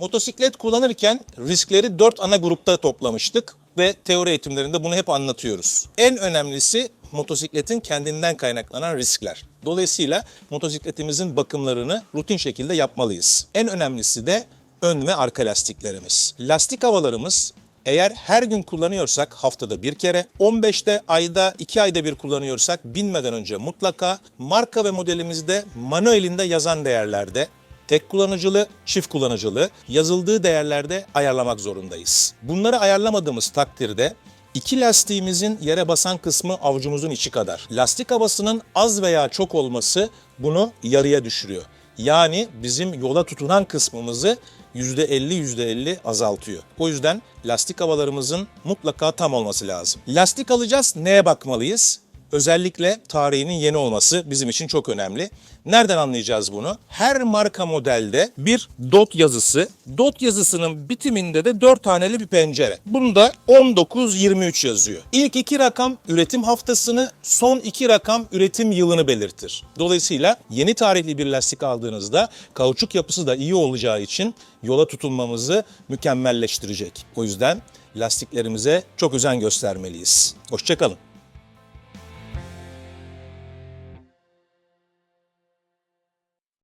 Motosiklet kullanırken riskleri 4 ana grupta toplamıştık ve teori eğitimlerinde bunu hep anlatıyoruz. En önemlisi motosikletin kendinden kaynaklanan riskler. Dolayısıyla motosikletimizin bakımlarını rutin şekilde yapmalıyız. En önemlisi de ön ve arka lastiklerimiz. Lastik havalarımız eğer her gün kullanıyorsak haftada bir kere, 15'te ayda 2 ayda bir kullanıyorsak binmeden önce mutlaka marka ve modelimizde manuelinde yazan değerlerde tek kullanıcılı, çift kullanıcılı yazıldığı değerlerde ayarlamak zorundayız. Bunları ayarlamadığımız takdirde iki lastiğimizin yere basan kısmı avucumuzun içi kadar. Lastik havasının az veya çok olması bunu yarıya düşürüyor. Yani bizim yola tutunan kısmımızı %50 %50 azaltıyor. O yüzden lastik havalarımızın mutlaka tam olması lazım. Lastik alacağız neye bakmalıyız? Özellikle tarihinin yeni olması bizim için çok önemli. Nereden anlayacağız bunu? Her marka modelde bir dot yazısı, dot yazısının bitiminde de 4 taneli bir pencere. Bunda 19-23 yazıyor. İlk iki rakam üretim haftasını, son iki rakam üretim yılını belirtir. Dolayısıyla yeni tarihli bir lastik aldığınızda kauçuk yapısı da iyi olacağı için yola tutulmamızı mükemmelleştirecek. O yüzden lastiklerimize çok özen göstermeliyiz. Hoşçakalın.